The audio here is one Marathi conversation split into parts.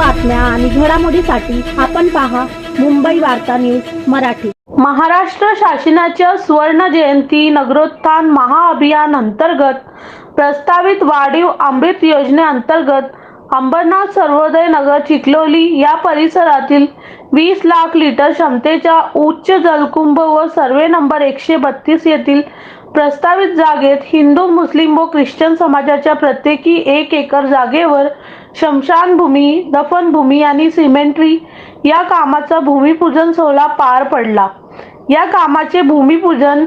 बातम्या आणि घडामोडीसाठी आपण पहा मुंबई वार्ता न्यूज मराठी. महाराष्ट्र शासनाच्या सुवर्ण जयंती नगरोत्थान महाअभियान अंतर्गत प्रस्तावित वाढीव अमृत योजनेअंतर्गत अंबरनाथ सर्वोदय नगर चिखलोली या परिसरातील वीस लाख लिटर क्षमतेच्या उच्च जलकुंभ व सर्वे नंबर एकशे बत्तीस येथील प्रस्तावित जागेत हिंदू मुस्लिम व ख्रिश्चन समाजाच्या प्रत्येकी एक एकर जागेवर शमशानभूमी दफनभूमी आणि सिमेंट्री या कामाचा भूमिपूजन सोहळा पार पडला. या कामाचे भूमिपूजन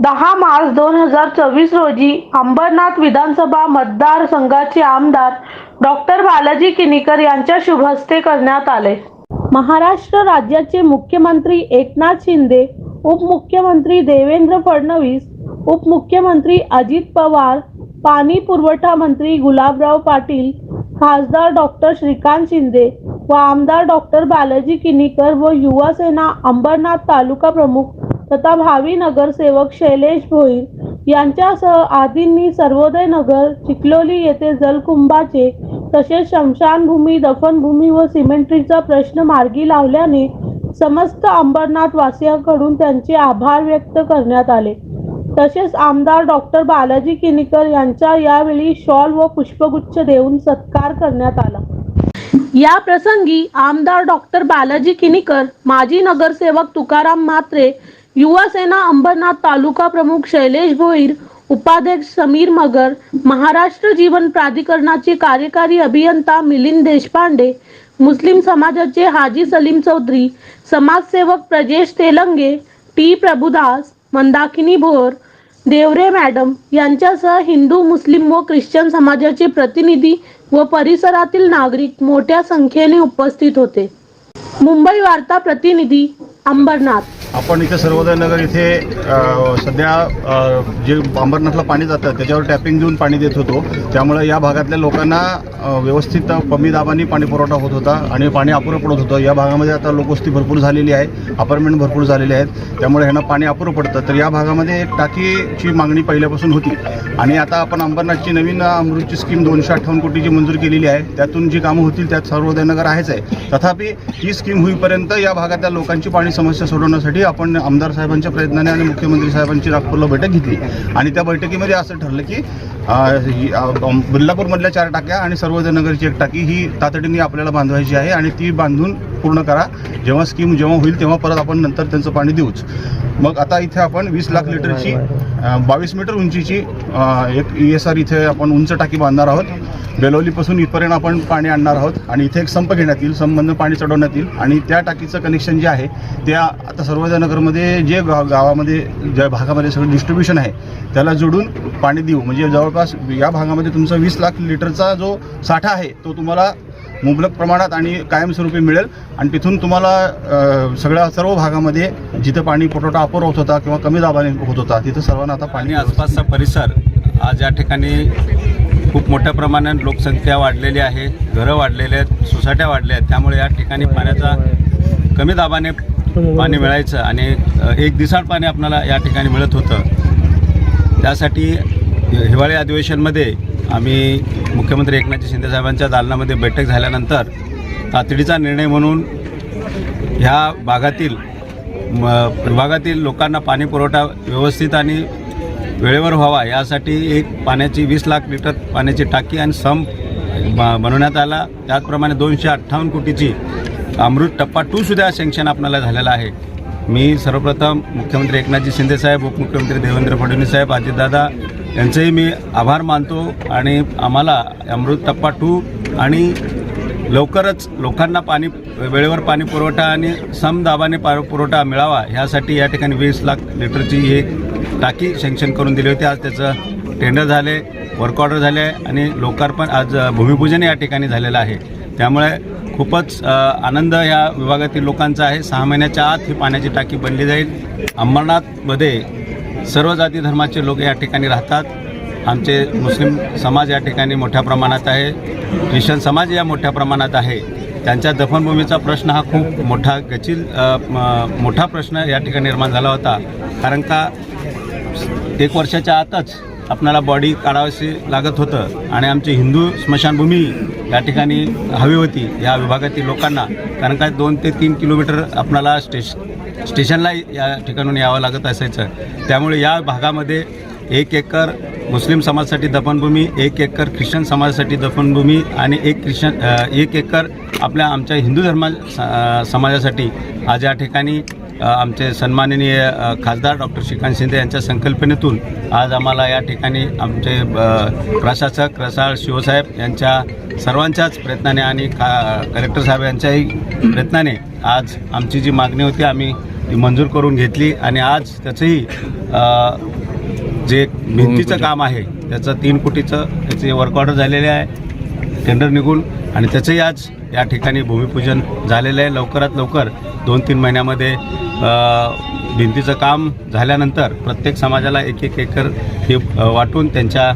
दहा मार्च दोन हजार चोवीस रोजी अंबरनाथ विधानसभा मतदारसंघाचे आमदार डॉक्टर बालाजी किनीकर यांच्या शुभ हस्ते करण्यात आले. महाराष्ट्र राज्याचे मुख्यमंत्री एकनाथ शिंदे उपमुख्यमंत्री देवेंद्र फडणवीस उपमुख्यमंत्री अजित पवार पाणी पुरवठा मंत्री गुलाबराव पाटील खासदार डॉक्टर श्रीकांत शिंदे व आमदार डॉक्टर बालाजी किनीकर व युवा सेना अंबरनाथ तालुका प्रमुख तथा भावी नगरसेवक शैलेश भोईर यांच्यासह आदींनी सर्वोदय नगर चिखलोली येथे जलकुंभाचे तसेच शमशानभूमी दफनभूमी व सिमेंट्रीचा प्रश्न मार्गी लावल्याने समस्त अंबरनाथ वासियांकडून त्यांचे आभार व्यक्त करण्यात आले. तसेच आमदार डॉक्टर बालाजी किनीकर यांचा यावेळी शॉल व पुष्पगुच्छ देऊन सत्कार करण्यात आला. या प्रसंगी आमदार डॉक्टर बालाजी किनीकर माजी नगरसेवक तुकाराम म्हात्रे युवा सेना अंबरनाथ तालुका प्रमुख शैलेश भोईर उपाध्यक्ष समीर मगर महाराष्ट्र जीवन प्राधिकरणाचे कार्यकारी अभियंता मिलिंद देशपांडे मुस्लिम समाजाचे हाजी सलीम चौधरी समाजसेवक प्रजेश तेलंगे टी प्रभुदास मंदाकिनी भोर देवरे मॅडम यांच्यासह हिंदू मुस्लिम व ख्रिश्चन समाजाचे प्रतिनिधी व परिसरातील नागरिक मोठ्या संख्येने उपस्थित होते. मुंबई वार्ता प्रतिनिधी अंबरनाथ. आपण इथे सर्वोदय नगर इथे सध्या जे अंबरनाथला पाणी जातं त्याच्यावर टॅपिंग देऊन पाणी देत होतो. त्यामुळे या भागातल्या लोकांना व्यवस्थित कमी दाबाने पाणी पुरवठा होत होता आणि पाणी अपुरं पडत होतं. या भागामध्ये आता लोकवस्ती भरपूर झालेली आहे अपार्टमेंट भरपूर झालेले आहेत. त्यामुळे ह्यांना पाणी अपुरं पडतं. तर या भागामध्ये एक टाकीची मागणी पहिल्यापासून होती. आणि आता आपण अंबरनाथची नवीन अमृतची स्कीम दोनशे अठ्ठावन्न कोटीची मंजूर केलेली आहे. त्यातून जी कामं होतील त्यात सर्वोदय नगर आहेच आहे. तथापि ही स्कीम होईपर्यंत या भागातल्या लोकांची पाणी समस्या सोडवण्यासाठी आपण आमदार साहेबांच्या प्रयत्नाने आणि मुख्यमंत्री साहेबांची नागपूरला बैठक घेतली. आणि त्या बैठकीमध्ये असं ठरलं की अ, बिर्लापूरमधल्या चार टाक्या आणि सर्वोदयनगरची एक टाकी ही तातडीने आपल्याला बांधवायची आहे आणि ती बांधून पूर्ण करा. जेव्हा स्कीम जेव्हा होईल तेव्हा परत आपण नंतर त्यांचं पाणी देऊच. मग आता इथे आपण वीस लाख लिटरची बावीस मीटर उंचीची एक ई एस आर इथे आपण उंच टाकी बांधणार आहोत. बेलोलीपासून इथपर्यंत आपण पाणी आणणार आहोत. आणि इथे एक संप घेण्यात येईल संपमधनं पाणी चढवण्यात येईल. आणि त्या टाकीचं कनेक्शन जे आहे त्या आता सर्वोदय नगरमध्ये जे गाव गावामध्ये ज्या भागामध्ये सगळं डिस्ट्रीब्युशन आहे त्याला जोडून पाणी देऊ. म्हणजे जवळपास या भागामध्ये तुमचा वीस लाख लिटरचा जो साठा आहे तो तुम्हाला मुबलक प्रमाणात आणि कायमस्वरूपी मिळेल. आणि तिथून तुम्हाला सगळ्या सर्व भागामध्ये जिथं पाणी पुरवठा अपुर होत होता किंवा कमी दाबाने होत होता तिथं सर्वांना आता पाणी आसपासचा परिसर आज या ठिकाणी खूप मोठ्या प्रमाणात लोकसंख्या वाढलेली आहे घरं वाढलेली आहेत सोसायट्या वाढल्या आहेत. त्यामुळे या ठिकाणी पाण्याचा कमी दाबाने पाणी मिळायचं आणि एक दिसाड पाणी आपल्याला या ठिकाणी मिळत होतं. त्यासाठी हिवाळी अधिवेशनमध्ये आम्ही मुख्यमंत्री एकनाथ शिंदे साहेबांच्या दालनामध्ये बैठक झाल्यानंतर तातडीचा निर्णय म्हणून ह्या भागातील म विभागातील लोकांना पाणी पुरवठा व्यवस्थित आणि वेळेवर व्हावा यासाठी एक पाण्याची वीस लाख लिटर पाण्याची टाकी आणि संप बनवण्यात आला. त्याचप्रमाणे दोनशे अठ्ठावन्न कोटीची अमृत टप्पा टूसुद्धा सँक्शन आपल्याला झालेला आहे. मी सर्वप्रथम मुख्यमंत्री एकनाथजी शिंदेसाहेब उपमुख्यमंत्री देवेंद्र फडणवीस साहेब अजितदादा यांचेही मी आभार मानतो आणि आम्हाला अमृत टप्पा टू आणि लवकरच लोकांना पाणी वेळेवर पाणी पुरवठा आणि समदाबाने पा पुरवठा मिळावा ह्यासाठी या ठिकाणी वीस लाख लिटरची एक टाकी सँक्शन करून दिली होती. आज त्याचं टेंडर झाले वर्क ऑर्डर झाले आणि लोकार्पण आज भूमिपूजन या ठिकाणी झालेलं आहे. त्यामुळे खूपच आनंद या विभागातील लोकांचा आहे. सहा महिन्याच्या आत ही पाण्याची टाकी बनली जाईल. अंबरनाथमध्ये सर्व जाती धर्माचे लोक या ठिकाणी राहतात. आमचे मुस्लिम समाज या ठिकाणी मोठ्या प्रमाणात आहे. ख्रिश्चन समाज या मोठ्या प्रमाणात आहे. त्यांच्या दफनभूमीचा प्रश्न हा खूप मोठा गचिल मोठा प्रश्न या ठिकाणी निर्माण झाला होता. कारण का एक वर्षाच्या आतच आपणाला बॉडी काढावीशी लागत होतं आणि आमची हिंदू स्मशानभूमी या ठिकाणी हवी होती या विभागातील लोकांना कारण काय दोन ते तीन किलोमीटर आपणाला स्टेश स्टेशनला या ठिकाणून यावं लागत असायचं. त्यामुळे या भागामध्ये एक एकर मुस्लिम समाजासाठी दफनभूमी एक एकर ख्रिश्चन समाजासाठी दफनभूमी आणि एक ख्रिश्चन एक एकर आपल्या आमच्या हिंदू धर्मा स- समाजासाठी आज या ठिकाणी आमचे सन्माननीय खासदार डॉक्टर श्रीकांत शिंदे यांच्या संकल्पनेतून आज आम्हाला या ठिकाणी आमचे प्रशासक रसाळ शिवसाहेब यांच्या सर्वांच्याच प्रयत्नाने आणि खा कलेक्टर साहेब यांच्याही प्रयत्नाने आज आमची जी मागणी होती आम्ही ती मंजूर करून घेतली आणि आज त्याचंही जे भिंतीचं काम आहे त्याचं तीन कोटीचं त्याचे वर्क ऑर्डर झालेले आहे. टेंडर निघून आणि त्याचंही आज या ठिकाणी भूमिपूजन झालेलं आहे. लवकरात लवकर दोन तीन महिन्यामध्ये भिंतीचं काम झाल्यानंतर प्रत्येक समाजाला एक एक एकर हे वाटून त्यांच्या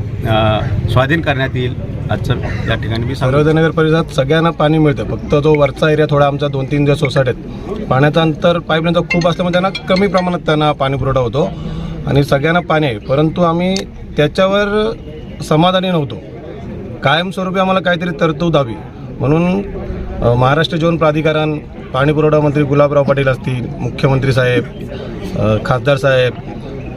स्वाधीन करण्यात येईल. आजचं या ठिकाणी मी सर्वोदयनगर परिसरात सगळ्यांना पाणी मिळतं. फक्त जो वरचा एरिया थोडा आमचा दोन तीन ज्या सोसायटी आहेत. पाण्याचं अंतर पाईपलाईनचं खूप असल्यामुळे त्यांना कमी प्रमाणात त्यांना पाणी पुरवठा होतो. आणि सगळ्यांना पाणी आहे. परंतु आम्ही त्याच्यावर समाधानी नव्हतो. कायमस्वरूपी आम्हाला काहीतरी तरतूद हवी. म्हणून महाराष्ट्र जीवन प्राधिकरण पाणी पुरवठा मंत्री गुलाबराव पाटील असतील मुख्यमंत्री साहेब खासदार साहेब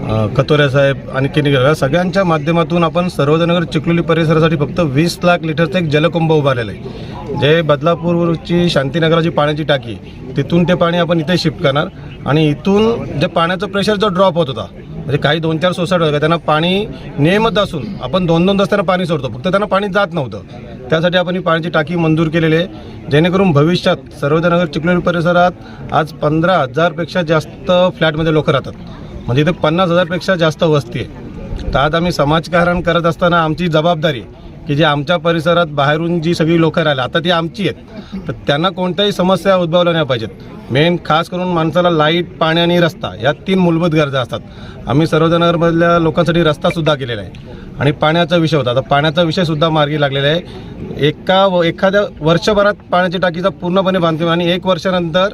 अ, कतोरे साहेब आणि केनिकर सगळ्यांच्या माध्यमातून आपण सर्वजनगर चिखलोली परिसरासाठी फक्त वीस लाख लिटरचं एक जलकुंभ उभारलेलं आहे. जे बदलापूरची शांतीनगराची पाण्याची टाकी तिथून ते पाणी आपण इथे शिफ्ट करणार. आणि इथून जे पाण्याचं प्रेशर जो ड्रॉप होत होता म्हणजे काही दोन चार सोसायटी होत्या त्यांना पाणी नियमित असून आपण दोन दोन तास त्यांना पाणी सोडतो. फक्त त्यांना पाणी जात नव्हतं. त्यासाठी आपण ही पाण्याची टाकी मंजूर केलेली आहे. जेणेकरून भविष्यात सर्वजनगर चिखलोली परिसरात आज पंधरा हजारपेक्षा जास्त फ्लॅटमध्ये लोक राहतात. म्हणजे इथे पन्नास हजारपेक्षा जास्त वस्ती आहे. तर आज आम्ही समाजकारण करत असताना आमची जबाबदारी आहे की जे आमच्या परिसरात बाहेरून जी सगळी लोकं राहिले आता ती आमची आहेत. तर त्यांना कोणत्याही समस्या उद्भवल्या नाही पाहिजेत. मेन खास करून माणसाला लाइट पाणी आणि रस्ता या तीन मूलभूत गरजा असतात. आम्ही सर्वजनगरमधल्या लोकांसाठी रस्तासुद्धा केलेला आहे. आणि पाण्याचा विषय होता. आता पाण्याचा विषयसुद्धा मार्गी लागलेला आहे. एका व एखाद्या वर्षभरात पाण्याची टाकीचा पूर्णपणे बांधतो आणि एक वर्षानंतर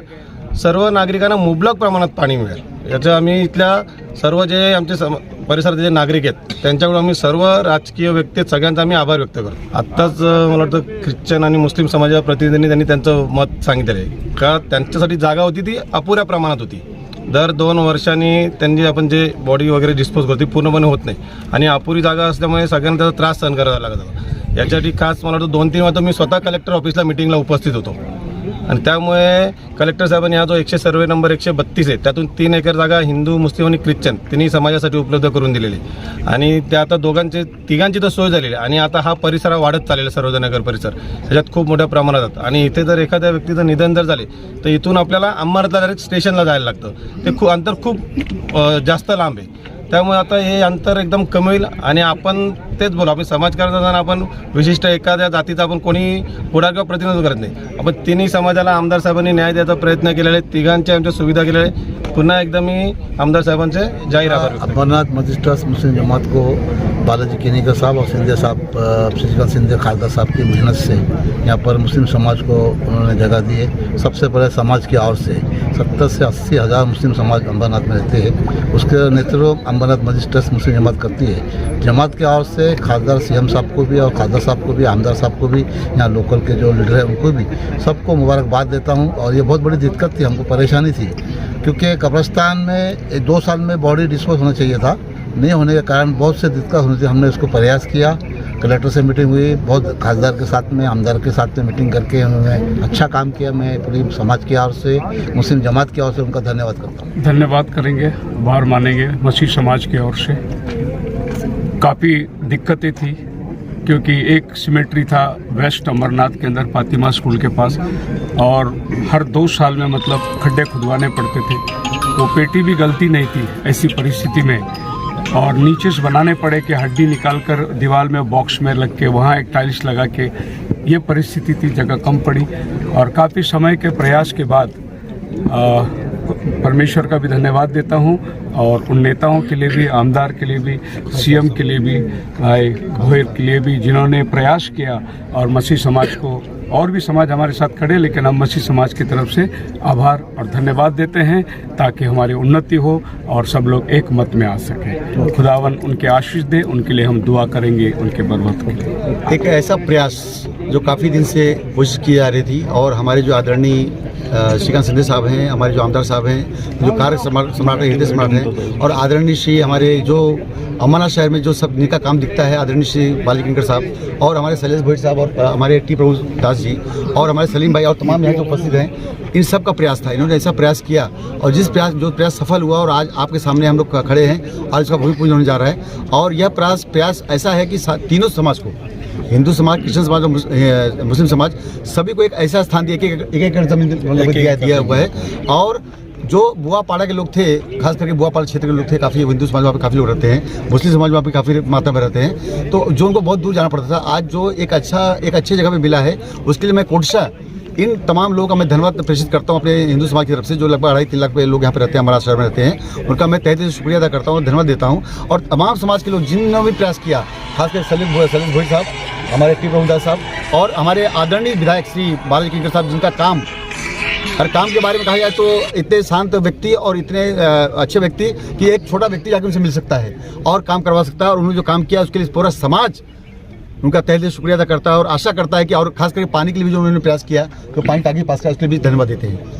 सर्व नागरिकांना मुबलक प्रमाणात पाणी मिळेल. याचं आम्ही इथल्या सर्व जे आमचे सम परिसरातले जे नागरिक आहेत त्यांच्याकडून आम्ही सर्व राजकीय व्यक्ती सगळ्यांचा आम्ही आभार व्यक्त करतो. आत्ताच मला वाटतं ख्रिश्चन आणि मुस्लिम समाजाच्या प्रतिनिधींनी त्यांनी त्यांचं मत सांगितलेलं आहे. का त्यांच्यासाठी जागा होती ती अपुऱ्या प्रमाणात होती. दर दोन वर्षांनी त्यांनी आपण जे बॉडी वगैरे डिस्पोज करतो ती पूर्णपणे होत नाही. आणि अपुरी जागा असल्यामुळे सगळ्यांना त्याचा त्रास सहन करावा लागत होता. याच्यासाठी खास मला वाटतं दोन तीन वाजता मी स्वतः कलेक्टर ऑफिसला मिटिंगला उपस्थित होतो. आणि त्यामुळे कलेक्टर साहेबांनी हा जो एकशे सर्वे नंबर एकशे बत्तीस आहे त्यातून तीन एकर जागा हिंदू मुस्लिम आणि ख्रिश्चन तिन्ही समाजासाठी उपलब्ध करून दिलेली आहे. आणि त्या आता दोघांचे तिघांची तर सोय झालेली आहे आणि आता हा परिसर हा वाढत चाललेला आहे, सर्वजनगर परिसर ह्याच्यात खूप मोठ्या प्रमाणात आहेत. आणि इथे जर एखाद्या व्यक्तीचं निधन जर झाले तर इथून आपल्याला अंमरला डायरेक्ट स्टेशनला जायला लागतं ते खूप अंतर खूप जास्त लांब आहे त्यामुळे आता हे अंतर एकदम कमी होईल आणि आपण तेच बोलू आपण समाजकारण असताना आपण विशिष्ट एखाद्या जातीचा आपण कोणी पुढाकार प्रतिनिधित्व करत नाही. आपण तिन्ही समाजाला आमदार साहेबांनी न्याय द्यायचा प्रयत्न केलेला आहे तिघांच्या आमच्या सुविधा केलेल्या आहे पुन्हा एकदा मी आमदार साहेबांचे जाहीर आभार अमरनाथ मजिस्ट्रेट मुस्लिम जमात को बालाजी केनिकर साहब और सिंधिया साहब अ, शशिकांत सिंधिया खालदा साहब की मेहनत से यहाँ पर मुस्लिम समाज को उन्होंने जगह दी है। सबसे पहले समाज की ओर से सत्तर से अस्सी हज़ार मुस्लिम समाज अम्बरनाथ में रहते हैं। उसके नेतृत्व अम्बरनाथ मस्जिद ट्रस्ट मुस्लिम जमात करती है। जमात के ओर से खासदार सीएम साहब को भी और खासदार साहब को भी, आमदार साहब को भी, यहाँ लोकल के जो लीडर हैं उनको भी सबको मुबारकबाद देता हूँ और ये बहुत बड़ी दिक्कत थी, हमको परेशानी थी। क्योंकि कब्रस्तान में दो साल में बॉडी डिस्पोज होना चाहिए था। नहीं होने के कारण बहुत से दिक्कत होनी थी हमने उसको प्रयास किया। कलेक्टर से मीटिंग हुई, बहुत खासदार के साथ में, आमदार के साथ में मीटिंग करके उन्होंने अच्छा काम किया। मैं पूरी समाज की ओर से, मुस्लिम जमात की ओर से उनका धन्यवाद करता हूँ। धन्यवाद करेंगे आभार मानेंगे मसीह समाज की ओर से। काफ़ी दिक्कतें थी, क्योंकि एक सिमेट्री था वेस्ट अमरनाथ के अंदर, फातिमा स्कूल के पास, और हर दो साल में मतलब खड्डे खुदवाने पड़ते थे। तो पेटी भी गलती नहीं थी ऐसी परिस्थिति में। और नीचे से बनाने पड़े कि हड्डी निकाल कर दीवार में बॉक्स में लग के वहाँ एक टाइल्स लगा के ये परिस्थिति थी जगह कम पड़ी। और काफ़ी समय के प्रयास के बाद अ, परमेश्वर का भी धन्यवाद देता हूँ और उन नेताओं के लिए भी, आमदार के लिए भी, सीएम के लिए भी, भाई गोयर के लिए भी, जिन्होंने प्रयास किया और मसीह समाज को और भी समाज हमारे साथ खड़े, लेकिन हम मसीह समाज की तरफ़ से आभार और धन्यवाद देते हैं ताकि हमारी उन्नति हो और सब लोग एक मत में आ सकें। खुदावन उनके आशीष दे, उनके लिए हम दुआ करेंगे, उनके बरवत के एक ऐसा प्रयास जो काफ़ी दिन से कोशिश की जा रही थी और हमारे जो आदरणीय श्रीकांत सिंधे साहब हैं, हमारे जो आमदार साहब हैं, जो कार्य सम्राट हृदय सम्राट हैं, और आदरणीय श्री हमारे जो अमरनाथ शहर में जो सब जिनका काम दिखता है, आदरणीय श्री बालिकिंकर साहब और हमारे शैलेश भोईट साहब और हमारे टी प्रभु दास जी और हमारे सलीम भाई और तमाम यहाँ जो उपस्थित हैं, इन सब का प्रयास था, इन्होंने ऐसा प्रयास किया और जिस प्रयास, जो प्रयास सफल हुआ और आज आपके सामने हम लोग खड़े हैं, आज इसका भूमि पूजन होने जा रहा है और यह प्रयास प्रयास ऐसा है कि तीनों समाज को हिंदू समाज क्रिश्चन समाज और मुस्लिम समाज सभी को एक ऐसा स्थान दिया कि एक एक एकड़ ज़मीन मतलब दिया दिया हुआ है। और जो बुआपाड़ा के लोग थे खास करके बुआ पाड़ा क्षेत्र के लोग थे काफ़ी हिंदू समाज वहाँ पे काफ़ी लोग रहते हैं मुस्लिम समाज वहाँ पे काफ़ी मात्रा में रहते हैं। तो जो उनको बहुत दूर जाना पड़ता था आज जो एक अच्छा एक अच्छी जगह पे मिला है उसके लिए मैं कोटशा इन तमाम लोगों का मैं धन्यवाद प्रेषित करता हूँ अपने हिंदू समाज की तरफ़ से, जो लगभग अढ़ाई तीन लाख लोग यहाँ पे रहते हैं, हमारा शहर में रहते हैं। उनका मैं तहे दिल से शुक्रिया अदा करता हूँ धन्यवाद देता हूँ। और तमाम समाज के लोग जिन्होंने भी प्रयास किया, खासकर सलीम सलीम भोई साहब, हमारे टी प्रभुदास साहब और हमारे आदरणीय विधायक श्री बालाजी किंकर साहब, जिनका काम, हर काम के बारे में कहा जाए तो इतने शांत व्यक्ति और इतने अच्छे व्यक्ति कि एक छोटा व्यक्ति जाकर उनसे मिल सकता है और काम करवा सकता है और उन्होंने जो काम किया उसके लिए पूरा समाज उनका तहे दिल शुक्रिया अदा करता है और आशा करता है कि और खास करके पानी के लिए भी जो उन्होंने प्रयास किया तो पानी टाकी पास का उसके लिए भी धन्यवाद देते हैं।